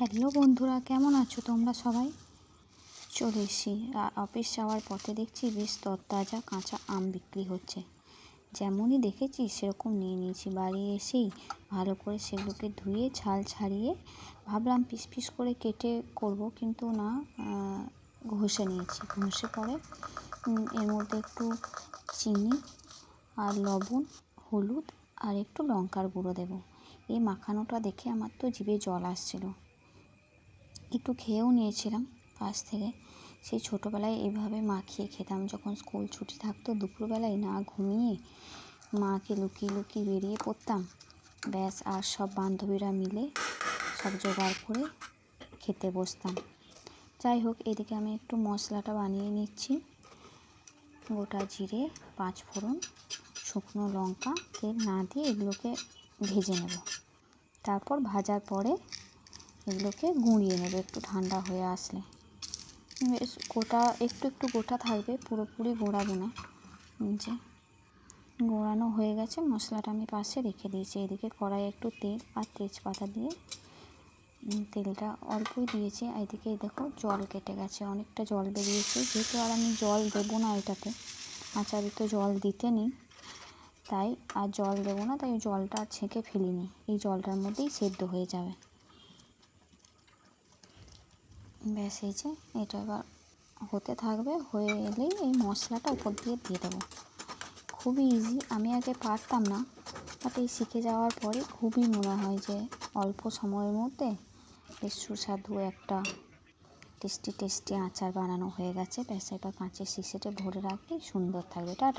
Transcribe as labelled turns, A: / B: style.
A: Hello বন্ধুরা, কেমন আছো তোমরা সবাই? চলে এসছি। অফিস যাওয়ার পথে দেখছি বেশ তরতাজা কাঁচা আম বিক্রি হচ্ছে। যেমনই দেখেছি, সেরকম নিয়ে নিয়েছি। বাড়ি এসেই ভালো করে সেগুলোকে ধুয়ে, ছাল ছাড়িয়ে ভাবলাম পিস পিস করে কেটে করব, কিন্তু না ঘষে নিয়েছি। ঘষে পরে এর মধ্যে একটু চিনি আর লবণ, হলুদ আর একটু লঙ্কার গুঁড়ো দেবো। এই মাখানোটা দেখে আমার তো জিভে জল আসছিল। একটু খেয়েও নিয়েছিলাম পাশ থেকে। সেই ছোটোবেলায় এইভাবে মাখিয়ে খেতাম। যখন স্কুল ছুটি থাকতো, দুপুরবেলায় না ঘুমিয়ে মাকে লুকিয়ে লুকিয়ে বেরিয়ে পড়তাম। ব্যাস, আর সব বান্ধবীরা মিলে সব জোগাড় করে খেতে বসতাম। যাই হোক, এদিকে আমি একটু মশলাটা বানিয়ে নিচ্ছি। গোটা জিরে, পাঁচ ফোড়ন, শুকনো লঙ্কা, তেল না দিয়ে এগুলোকে ভেজে নেব। তারপর ভাজার পরে এগুলোকে গুঁড়িয়ে নেবে একটু ঠান্ডা হয়ে আসলে। বেশ, গোটা, একটু একটু গোটা থাকবে, পুরোপুরি গোড়াবো না। যে, গোড়ানো হয়ে গেছে, মশলাটা আমি পাশে রেখে দিয়েছি। এদিকে কড়াইয়ে একটু তেল আর তেজপাতা দিয়ে তেলটা অল্পই দিয়েছি। এদিকে দেখো, জল কেটে গেছে, অনেকটা জল বেরিয়েছে। যেহেতু আর আমি জল দেবো না এটাতে, আচারে তো জল দিতে নেই। তাই আর জল দেবো না, তাই জলটা ছেঁকে ফেলিনি। এই জলটার মধ্যেই সেদ্ধ হয়ে যাবে। ব্যাস, এই যে এটা এবার হতে থাকবে। হয়ে এলেই এই মশলাটা উপর দিয়ে দিয়ে দেবো। খুবই ইজি আমি আগে পারতাম না বাট এই শিখে যাওয়ার পরে খুবই মনে হয় যে অল্প সময়ের মধ্যে বেশ সুস্বাদু একটা টেস্টি টেস্টি আচার বানানো হয়ে গেছে। ব্যাস, এবার কাঁচের শিশেতে ভরে রাখলেই সুন্দর থাকবে। টাটা।